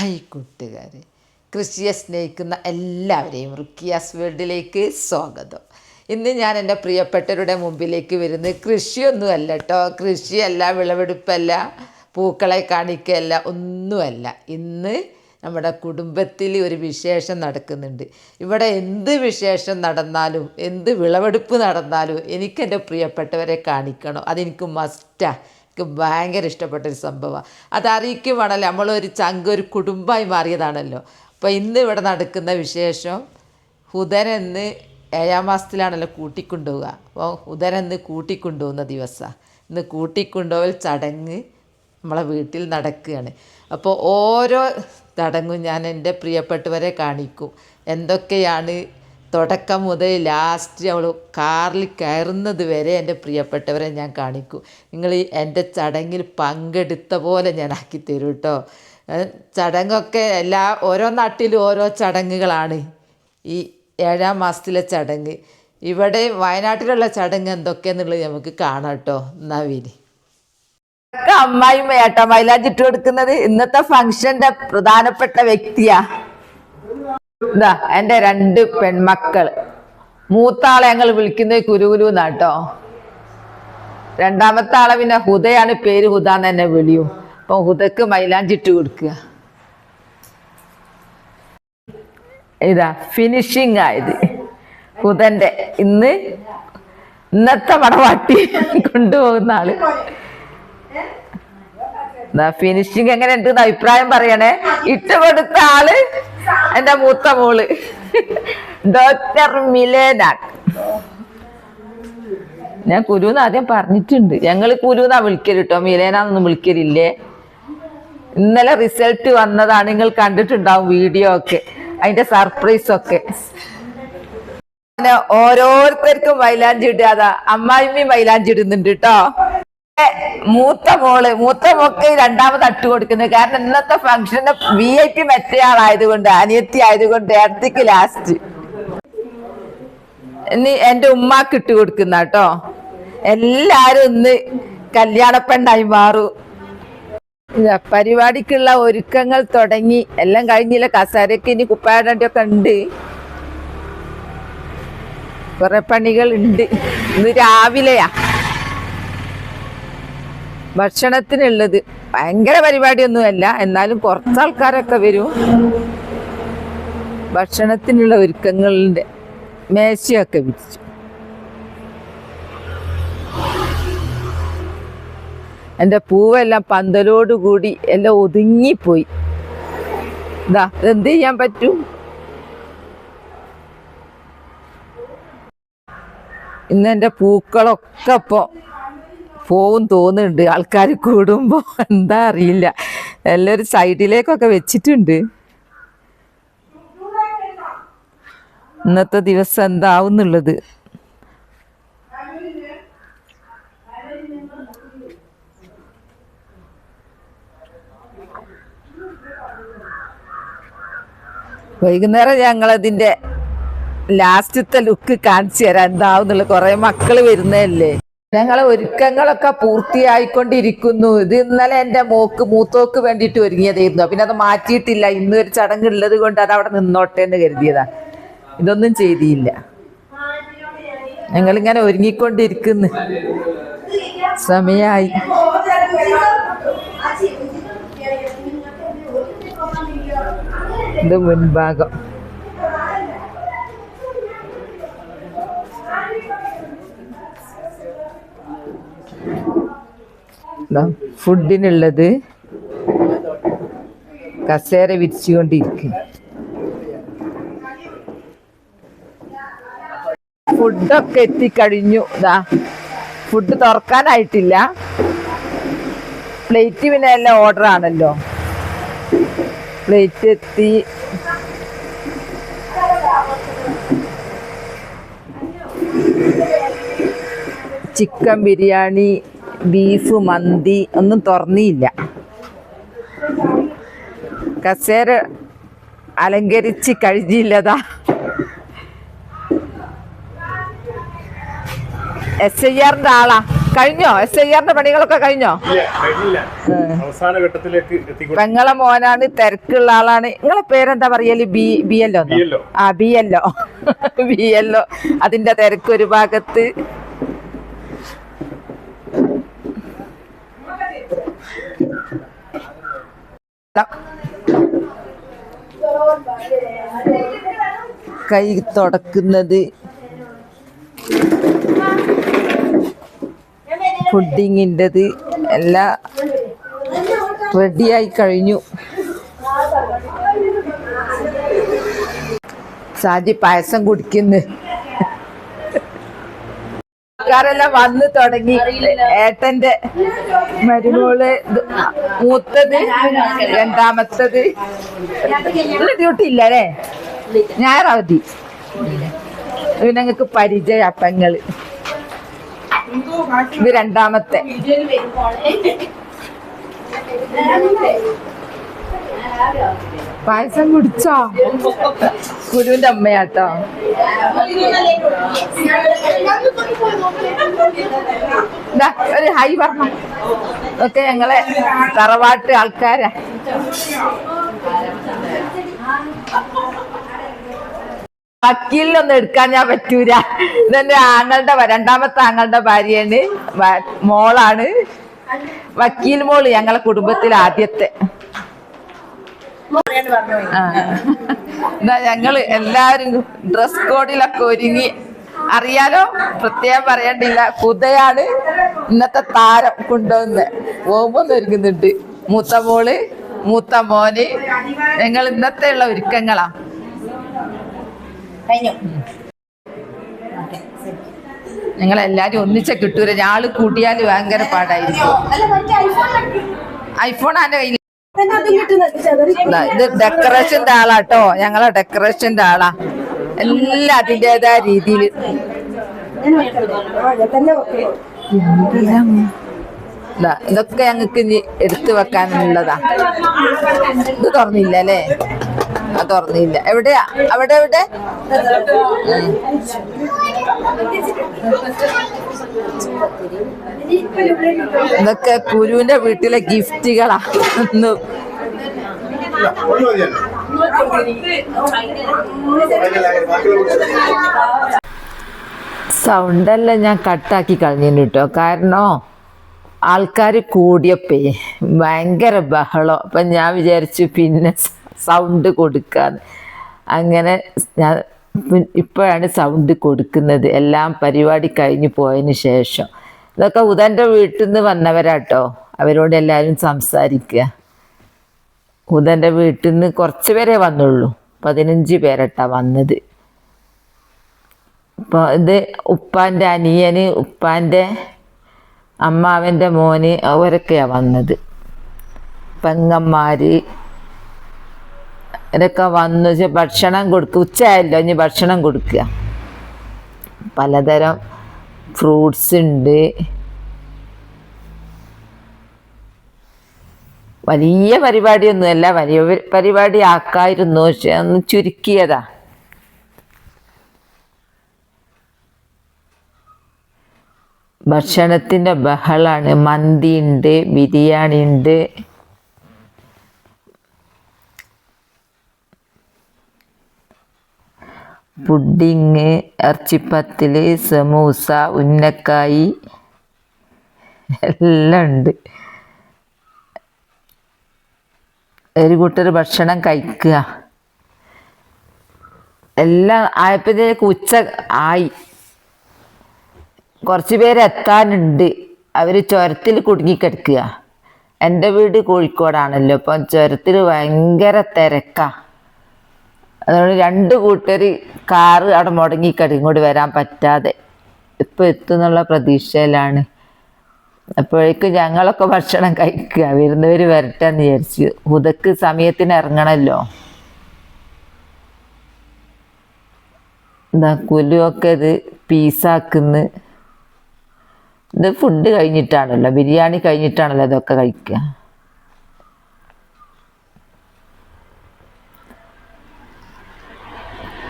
Hi കൂട്ടുകാർ കൃഷിയെ സ്നേഹിക്കുന്ന എല്ലാവരെയും റുക്കിയാസ് വേൾഡിലേക്ക് സ്വാഗതം. ഇന്ന് ഞാൻ എന്റെ പ്രിയപ്പെട്ടവരുടെ മുമ്പിലേക്ക് വരുന്നത് കൃഷിയൊന്നുമല്ല കേട്ടോ കൃഷിയല്ല വിളവെടുപ്പല്ല പൂക്കളെ കാണിക്കല്ല ഒന്നുമല്ല. ഇന്ന് നമ്മുടെ കുടുംബത്തിൽ ഒരു വിശേഷം നടക്കുന്നുണ്ട്. ഇവിടെ എന്ത് വിശേഷം നടന്നാലും എന്ത് വിളവെടുപ്പ് നടന്നാലും എനിക്ക് എന്റെ പ്രിയപ്പെട്ടവരെ കാണിക്കണം. അതെനിക്ക് മസ്റ്റാണ് എനിക്ക് ഭയങ്കര ഇഷ്ടപ്പെട്ട ഒരു സംഭവമാണ്. അത് അറിയിക്കുവാണല്ലോ. നമ്മളൊരു ചങ്ക ഒരു കുടുംബമായി മാറിയതാണല്ലോ. അപ്പോൾ ഇന്ന് ഇവിടെ നടക്കുന്ന വിശേഷം ഹുദനെന്ന് ഏഴാം മാസത്തിലാണല്ലോ കൂട്ടിക്കൊണ്ടുപോവുക. അപ്പോൾ ഹുദനെന്ന് കൂട്ടിക്കൊണ്ടുപോകുന്ന ദിവസമാണ്. ഇന്ന് കൂട്ടിക്കൊണ്ടുപോകൽ ചടങ്ങ് നമ്മളെ വീട്ടിൽ നടക്കുകയാണ്. അപ്പോൾ ഓരോ ചടങ്ങും ഞാൻ എന്റെ പ്രിയപ്പെട്ടവരെ കാണിക്കും. എന്തൊക്കെയാണ് തുടക്കം മുതൽ ലാസ്റ്റ് അവൾ കാറിൽ കയറുന്നത് വരെ എന്റെ പ്രിയപ്പെട്ടവരെ ഞാൻ കാണിക്കും. നിങ്ങൾ ഈ എന്റെ ചടങ്ങിൽ പങ്കെടുത്ത പോലെ ഞാൻ ആക്കി തരും കേട്ടോ ചടങ്ങൊക്കെ എല്ലാ ഓരോ നാട്ടിലും ഓരോ ചടങ്ങുകളാണ്. ഈ ഏഴാം മാസത്തിലെ ചടങ്ങ്. ഇവിടെ വയനാട്ടിലുള്ള ചടങ്ങ് എന്തൊക്കെയെന്നുള്ളത് നമുക്ക് കാണാം കേട്ടോ എന്നാ വീരി അമ്മായി ഏട്ടാ മൈലാഞ്ചിട്ട് കൊടുക്കുന്നത് ഇന്നത്തെ ഫംഗ്ഷന്റെ പ്രധാനപ്പെട്ട വ്യക്തിയാ. ഇതാ എന്റെ രണ്ട് പെൺമക്കൾ. മൂത്താളെ ഞങ്ങൾ വിളിക്കുന്നത് കുരുകുരു എന്നാട്ടോ രണ്ടാമത്തെ ആളെ പിന്നെ ഹുദയാണ് പേര് ഹുദ എന്ന് തന്നെ വിളിയും. അപ്പൊ ഹുദക്ക് മൈലാഞ്ചിട്ട് കൊടുക്കുക ഇതാ ഫിനിഷിങ് ആയത് ഹുദന്റെ ഇന്ന് ഇന്നത്തെ മണവാട്ടി കൊണ്ടുപോകുന്ന ആൾ. ഫിനിഷിങ് എങ്ങനെ ഉണ്ട് അഭിപ്രായം പറയണേ. ഇട്ടുകൊടുത്ത ആൾ എന്റെ മൂത്ത മോൾ. Doctor Milena. ഞാൻ കുരുന്ന് ആദ്യം പറഞ്ഞിട്ടുണ്ട്. ഞങ്ങൾ കുരുന്നാ വിളിക്കരുട്ടോ മിലേനൊന്നും വിളിക്കലില്ലേ? ഇന്നലെ റിസൾട്ട് വന്നതാണ്. നിങ്ങൾ കണ്ടിട്ടുണ്ടാവും വീഡിയോ ഒക്കെ. അതിന്റെ സർപ്രൈസ് ഒക്കെ. ഓരോരുത്തർക്കും മൈലാഞ്ചി ഇടാതാ അമ്മായിമ്മയും മൈലാഞ്ചി ഇടുന്നുണ്ട് കേട്ടോ മൂത്ത മോൾ മൂത്ത മോക്ക് രണ്ടാമത് അട്ട് കൊടുക്കുന്നത് കാരണം ഇന്നത്തെ ഫംഗ്ഷന് വി ഐ പി മറ്റേ ആളായതുകൊണ്ട് അനിയത്തി ആയതുകൊണ്ട് അടുത്തേക്ക് ലാസ്റ്റ് ഇനി എന്റെ ഉമ്മാക്ക് ഇട്ട് കൊടുക്കുന്ന കേട്ടോ. എല്ലാരും ഇന്ന് കല്യാണപ്പെണ്ണായി മാറും. പരിപാടിക്കുള്ള ഒരുക്കങ്ങൾ തുടങ്ങി. എല്ലാം കഴിഞ്ഞില്ല? കസാരക്ക് ഇനി കുപ്പായടൊക്കെ ഉണ്ട്. കുറെ പണികൾ ഉണ്ട് ഇന്ന് രാവിലെയാ. ഭക്ഷണത്തിനുള്ളത്. ഭയങ്കര പരിപാടിയൊന്നുമല്ല. എന്നാലും കുറച്ച് ആൾക്കാരൊക്കെ വരും. ഭക്ഷണത്തിനുള്ള ഒരുക്കങ്ങളുടെ മേശയൊക്കെ വിരിച്ചു എന്റെ പൂവെല്ലാം പന്തലോടുകൂടി എല്ലാം ഒതുങ്ങിപ്പോയി. ഇതാ എന്ത് ചെയ്യാൻ പറ്റും? ഇന്ന് എന്റെ പൂക്കളൊക്കെ ഇപ്പോൾ പോവും തോന്നുന്നുണ്ട്. ആൾക്കാർ കൂടുമ്പോൾ എന്താ അറിയില്ല. എല്ലാവരും സൈഡിലേക്കൊക്കെ വെച്ചിട്ടുണ്ട്. ഇന്നത്തെ ദിവസം എന്താവുന്നുള്ളത്? വൈകുന്നേരം ഞങ്ങളതിന്റെ ലാസ്റ്റത്തെ ലുക്ക് കാണിച്ചു തരാം. എന്താവുന്നുള്ള കുറെ മക്കൾ വരുന്നതല്ലേ? ഞങ്ങളെ ഒരുക്കങ്ങളൊക്കെ പൂർത്തിയായിക്കൊണ്ടിരിക്കുന്നു. ഇത് ഇന്നലെ എന്റെ മോക്ക് മൂത്തോക്ക് വേണ്ടിയിട്ട് ഒരുങ്ങിയതായിരുന്നു. പിന്നെ അത് മാറ്റിയിട്ടില്ല. ഇന്ന് ഒരു ചടങ്ങ് ഉള്ളത് കൊണ്ട് അത് അവിടെ നിന്നോട്ടെ എന്ന് കരുതിയതാ. ഇതൊന്നും ചെയ്തിയില്ല. ഞങ്ങളിങ്ങനെ ഒരുങ്ങിക്കൊണ്ടിരിക്കുന്നു. സമയായി. ഇത് മുൻഭാഗം. ഫുഡിനുള്ളത് കസേര വിരിച്ചുകൊണ്ടിരിക്കും. ഫുഡൊക്കെ എത്തിക്കഴിഞ്ഞു. ഇതാ ഫുഡ് തുറക്കാനായിട്ടില്ല. പ്ലേറ്റ് പിന്നെ എല്ലാം ഓർഡർ ആണല്ലോ. പ്ലേറ്റ് എത്തി. ചിക്കൻ ബിരിയാണി ബീഫ് മന്തി ഒന്നും തുറന്നിയില്ല കസേര അലങ്കരിച്ച് കഴിഞ്ഞില്ലതാ എസ് ഐ ആറിന്റെ ആളാ. കഴിഞ്ഞോ? എസ് ഐ ആറിന്റെ പണികളൊക്കെ കഴിഞ്ഞോ? അവസാന ഘട്ടത്തിലേക്ക് പെങ്ങളെ മോനാണ് തിരക്കുള്ള ആളാണ്. നിങ്ങളെ പേരെന്താ പറയൽ? ബി ബി എല്ലോ. ആ ബി എല്ലോ ബി എല്ലോ അതിന്റെ തിരക്ക് ഒരു ഭാഗത്ത് കൈ തുടക്കുന്നത് പുഡിങ്ങിന്റെത്. എല്ലാം റെഡിയായി കഴിഞ്ഞു. സാജി പായസം കുടിക്കുന്നു. ആൾക്കാരെല്ലാം വന്ന് തുടങ്ങി. ഏട്ടന്റെ മരുമോൾ മൂത്തത് രണ്ടാമത്തത്. ഡ്യൂട്ടി ഇല്ല അല്ലേ? ഞായറാവധി. ഞങ്ങക്ക് പരിചയ അപ്പങ്ങൾ ഇത് രണ്ടാമത്തെ. പായസം കുടിച്ചോ? ഗുരുവിന്റെ അമ്മയാട്ടോ. ഒരു ഹൈ പറഞ്ഞു ഒക്കെ ഞങ്ങളെ തറവാട്ട് ആൾക്കാരാ. വക്കീലിനൊന്നും എടുക്കാൻ ഞാൻ പറ്റൂല. ഇതെന്റെ ആങ്ങളുടെ രണ്ടാമത്തെ ആങ്ങളുടെ ഭാര്യയാണ്. മോളാണ്. വക്കീൽ മോൾ ഞങ്ങളെ കുടുംബത്തിൽ ആദ്യത്തെ ദാ ഞങ്ങൾ എല്ലാരും ഡ്രസ് കോഡിലൊക്കെ ഒരുങ്ങി. അറിയാലോ പ്രത്യേകം പറയണ്ടില്ല. കുതയാണ് ഇന്നത്തെ താരം കൊണ്ടുവന്ന്. ഓമ്പൊന്ന് ഒരുങ്ങുന്നുണ്ട്. മൂത്ത മോൾ മൂത്ത മോന്. ഞങ്ങൾ ഇന്നത്തെ ഉള്ള ഒരുക്കങ്ങളാ. ഞങ്ങൾ എല്ലാരും ഒന്നിച്ച കിട്ടൂല. ഞാൾ കൂട്ടിയാൽ ഭയങ്കര പാടായിരിക്കും. ഐഫോൺ ആന്റെ കയ്യിൽ ഇത് ഡെക്കറേഷന്റെ ആളാട്ടോ. ഞങ്ങളെ ഡെക്കറേഷന്റെ ആളാ. എല്ലാം അതിന്റെതായ രീതിയിൽ ഇതൊക്കെ ഞങ്ങൾക്ക് ഇനി എടുത്തു വെക്കാനുള്ളതാ. ഇത് തുറന്നില്ല അല്ലേ? ആ തുറന്നില്ല. എവിടെയാ? അവിടെ എവിടെ. ഇതൊക്കെ കുരുവിന്റെ വീട്ടിലെ ഗിഫ്റ്റുകളാ. സൗണ്ടെല്ലാം ഞാൻ കട്ടാക്കി കളഞ്ഞു കേട്ടോ കാരണം ആൾക്കാർ കൂടിയപ്പേ ഭയങ്കര ബഹളം. അപ്പം ഞാൻ വിചാരിച്ചു പിന്നെ സൗണ്ട് കൊടുക്കാന്ന്. അങ്ങനെ ഞാൻ ഇപ്പോഴാണ് സൗണ്ട് കൊടുക്കുന്നത്. എല്ലാം പരിപാടി കഴിഞ്ഞു പോയതിന് ശേഷം. ഇതൊക്കെ ഉദന്റെ വീട്ടിൽ നിന്ന് വന്നവരാട്ടോ. അവരോട് എല്ലാവരും സംസാരിക്കുക ഉദന്റെ വീട്ടിൽ നിന്ന് കുറച്ച് പേരെ വന്നുള്ളൂ. പതിനഞ്ച് പേരട്ടാ വന്നത്. ഇപ്പോൾ ഇത് ഉപ്പാന്റെ അനിയന് ഉപ്പാന്റെ അമ്മാവന്റെ മോന് അവരൊക്കെയാണ് വന്നത്. പെങ്ങന്മാർ ഇതൊക്കെ വന്നു. ഭക്ഷണം കൊടുക്കുക ഉച്ചയായല്ലോ ഇനി ഭക്ഷണം കൊടുക്കുക പലതരം ഫ്രൂട്ട്സ് ഉണ്ട്. വലിയ പരിപാടിയൊന്നുമല്ല വലിയ പരിപാടി ആക്കായിരുന്നു. പക്ഷെ ഒന്ന് ചുരുക്കിയതാ. ഭക്ഷണത്തിന്റെ ബഹളാണ്. മന്തി ഉണ്ട് ബിരിയാണി ഉണ്ട്. പുഡിങ് ഇറച്ചിപ്പത്തിൽ സമൂസ ഉന്നക്കായി. എല്ലാം ഉണ്ട്. ഒരു കൂട്ടർ ഭക്ഷണം കഴിക്കുക. എല്ലാം ആയപ്പോഴത്തേക്ക് ഉച്ച ആയി. കുറച്ച് പേര് എത്താനുണ്ട്. അവർ ചുരത്തിൽ കുടുങ്ങിക്കിടക്കുക എന്റെ വീട് കോഴിക്കോടാണല്ലോ. അപ്പം ചുരത്തിൽ ഭയങ്കര തിരക്കാ. അതുകൊണ്ട് രണ്ട് കൂട്ടർ കാറ് അവിടെ മുടങ്ങിക്കടി ഇങ്ങോട്ട് വരാൻ പറ്റാതെ. ഇപ്പം എത്തുന്നുള്ള പ്രതീക്ഷയിലാണ്. അപ്പോഴേക്കും ഞങ്ങളൊക്കെ ഭക്ഷണം കഴിക്കുക വരുന്നവർ വരട്ടെ എന്ന് വിചാരിച്ചു. ഉദക്ക് സമയത്തിന് ഇറങ്ങണമല്ലോ എന്താ കുലുവൊക്കെ ഇത് പീസാക്കുന്ന. ഇത് ഫുഡ് കഴിഞ്ഞിട്ടാണല്ലോ ബിരിയാണി കഴിഞ്ഞിട്ടാണല്ലോ ഇതൊക്കെ കഴിക്കുക.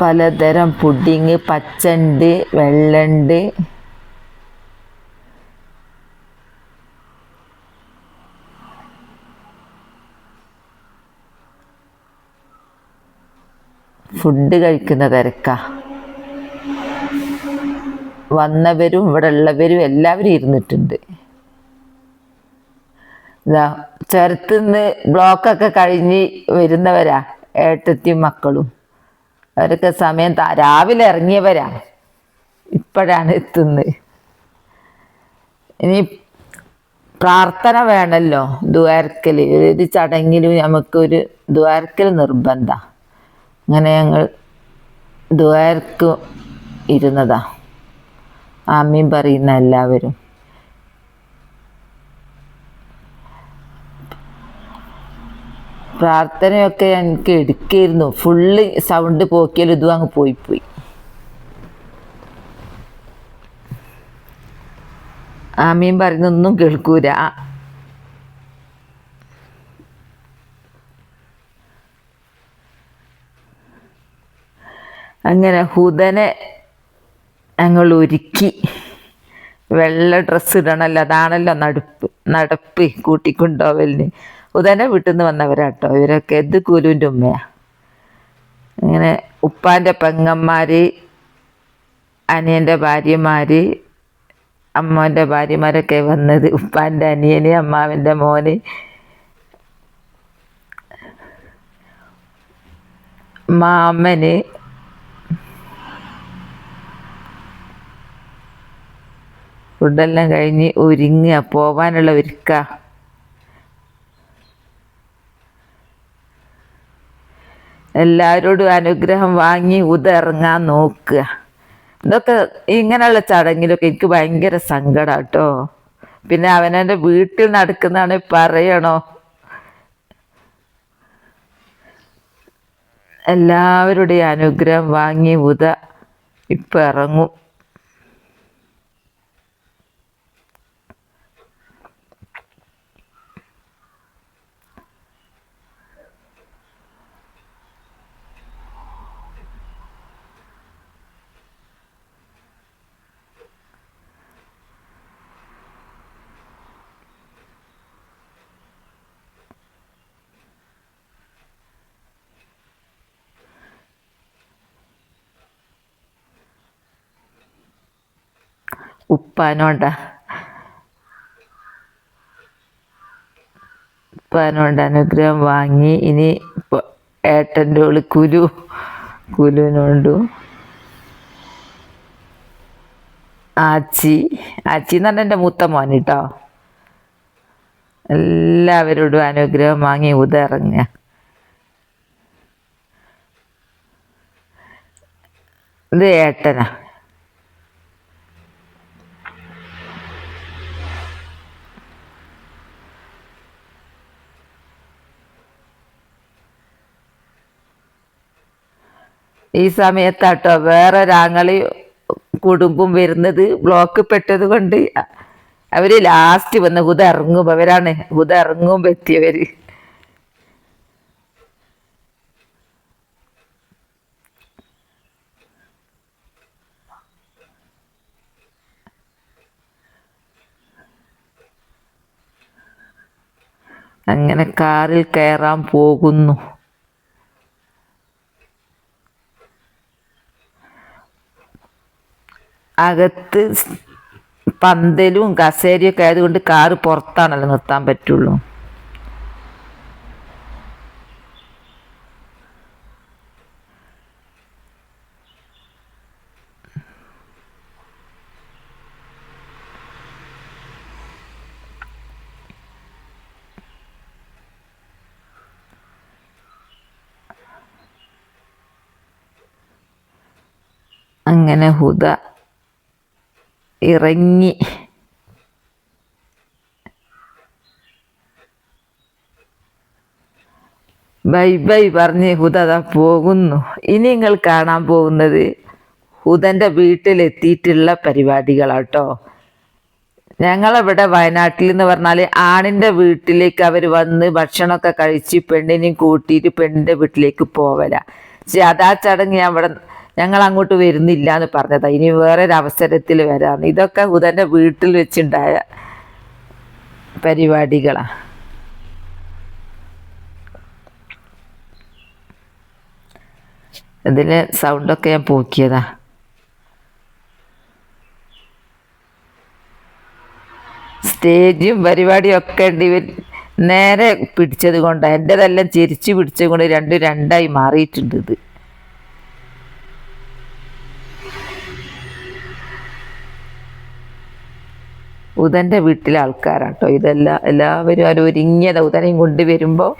പലതരം പുഡിങ് പച്ചണ്ട് വെള്ളണ്ട്. ഫുഡ് കഴിക്കുന്ന തിരക്ക. വന്നവരും ഇവിടെ ഉള്ളവരും എല്ലാവരും ഇരുന്നിട്ടുണ്ട്. ഇതാ ചുരത്തുനിന്ന് ബ്ലോക്കൊക്കെ കഴിഞ്ഞ് വരുന്നവരാ ഏട്ടത്തിയും മക്കളും. അവരൊക്കെ സമയം രാവിലെ ഇറങ്ങിയവരാ ഇപ്പോഴാണ് എത്തുന്നത് ഇനി പ്രാർത്ഥന വേണമല്ലോ ദ്വാരക്കൽ ഏത് ചടങ്ങിലും നമുക്കൊരു ദ്വാരക്കൽ നിർബന്ധ. അങ്ങനെ ഞങ്ങൾ ദ്വാരക്ക് ഇരുന്നതാ. ആമീൻ പറയുന്ന എല്ലാവരും. പ്രാർത്ഥനയൊക്കെ എനിക്ക് എടുക്കായിരുന്നു. ഫുള്ള് സൗണ്ട് പോക്കിയാൽ ഇതും അങ്ങ് പോയി പോയി. ആമീൻ പറയുന്നൊന്നും കേൾക്കൂല. അങ്ങനെ ഹുദനെ ഞങ്ങൾ ഒരുക്കി. വെള്ള ഡ്രസ്സ് ഇടണമല്ലോ അതാണല്ലോ നടപ്പ് നടപ്പ് കൂട്ടിക്കൊണ്ടുപോവലിന് ഉദനെ വീട്ടിൽ നിന്ന് വന്നവരാട്ടോ. ഇവരൊക്കെ ഇത് കുലുവിന്റെ ഉമ്മയാണ് ഇങ്ങനെ ഉപ്പാന്റെ പെങ്ങന്മാർ അനിയന്റെ ഭാര്യമാർ അമ്മന്റെ ഭാര്യമാരൊക്കെ വന്നത് ഉപ്പാന്റെ അനിയന് അമ്മാവന്റെ മോന്. മാമന്. ഫുഡെല്ലാം കഴിഞ്ഞ് ഒരുങ്ങുക. പോവാനുള്ള ഒരുക്ക. എല്ലാവരോടും അനുഗ്രഹം വാങ്ങി ഉതിറങ്ങാൻ നോക്കുക. ഇതൊക്കെ ഇങ്ങനെയുള്ള ചടങ്ങിലൊക്കെ എനിക്ക് ഭയങ്കര സങ്കടം കേട്ടോ പിന്നെ അവനെന്റെ വീട്ടിൽ നടക്കുന്നതാണ് പറയണോ? എല്ലാവരുടെയും അനുഗ്രഹം വാങ്ങി ഉത ഇപ്പം ഇറങ്ങും. ഉപ്പാനോണ്ട. ഉപ്പാനോണ്ട അനുഗ്രഹം വാങ്ങി. ഇനി ഏട്ടന്റെ ഓൾ കുരു കുലുവിനോണ്ടു ആച്ചി ആച്ചി എന്ന് പറഞ്ഞാൽ എന്റെ മൂത്ത മോൻ കേട്ടോ എല്ലാവരോടും അനുഗ്രഹം വാങ്ങി ഉതിറങ്ങുക. ഇത് ഏട്ടനാ. ഈ സമയത്താട്ടോ വേറെ ഒരാങ്ങളി കുടുംബം വരുന്നത് ബ്ലോക്ക് പെട്ടത് കൊണ്ട് അവർ ലാസ്റ്റ് വന്ന് ഹുദ ഇറങ്ങും അവരാണ് ഹുദ ഇറങ്ങും പറ്റിയവര്. അങ്ങനെ കാറിൽ കയറാൻ പോകുന്നു. അകത്ത് പന്തലും കസേരയൊക്കെ ആയതുകൊണ്ട് കാറ് പുറത്താണല്ലോ നിർത്താൻ പറ്റുള്ളൂ. അങ്ങനെ ഹുദ ഇറങ്ങി. ബൈ ബൈ പറഞ്ഞ് ഹുദ പോകുന്നു. ഇനി നിങ്ങൾ കാണാൻ പോകുന്നത് ഹുദന്റെ വീട്ടിലെത്തിയിട്ടുള്ള പരിപാടികളാട്ടോ. ഞങ്ങളിവിടെ വയനാട്ടിൽ എന്ന് പറഞ്ഞാൽ ആണിന്റെ വീട്ടിലേക്ക് അവർ വന്ന് ഭക്ഷണമൊക്കെ കഴിച്ച് പെണ്ണിനെയും കൂട്ടിയിട്ട് പെണ്ണിന്റെ വീട്ടിലേക്ക് പോവല. പക്ഷെ അതാ ചടങ്ങ് ഞാൻ ഇവിടെ ഞങ്ങൾ അങ്ങോട്ട് വരുന്നില്ല എന്ന് പറഞ്ഞതാ. ഇനി വേറൊരവസരത്തിൽ വരാന്ന്. ഇതൊക്കെ ഉദന്റെ വീട്ടിൽ വെച്ചുണ്ടായ പരിപാടികളാണ് ഇതിൽ സൗണ്ടൊക്കെ ഞാൻ പോക്കിയതാ. സ്റ്റേജും പരിപാടിയും ഒക്കെ ഉണ്ട്. ഇവർ നേരെ പിടിച്ചത് കൊണ്ട് എന്റെതെല്ലാം ചിരിച്ചു പിടിച്ചത് കൊണ്ട് രണ്ടും രണ്ടായി മാറിയിട്ടുണ്ട് ഇത്. ഉദന്റെ വീട്ടിലെ ആൾക്കാരാണ് കേട്ടോ ഇതെല്ലാം എല്ലാവരും അവർ ഒരുങ്ങിയത്. ഉദനെയും കൊണ്ടുവരുമ്പോൾ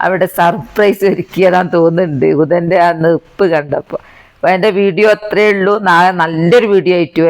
അവിടെ സർപ്രൈസ് ഒരുക്കിയതാന്ന് തോന്നുന്നുണ്ട്. ഉദന്റെ ആ നിപ്പ് കണ്ടപ്പോൾ അപ്പോൾ എന്റെ വീഡിയോ അത്രയേ ഉള്ളൂ. നാളെ നല്ലൊരു വീഡിയോ ആയിട്ട് വരാം.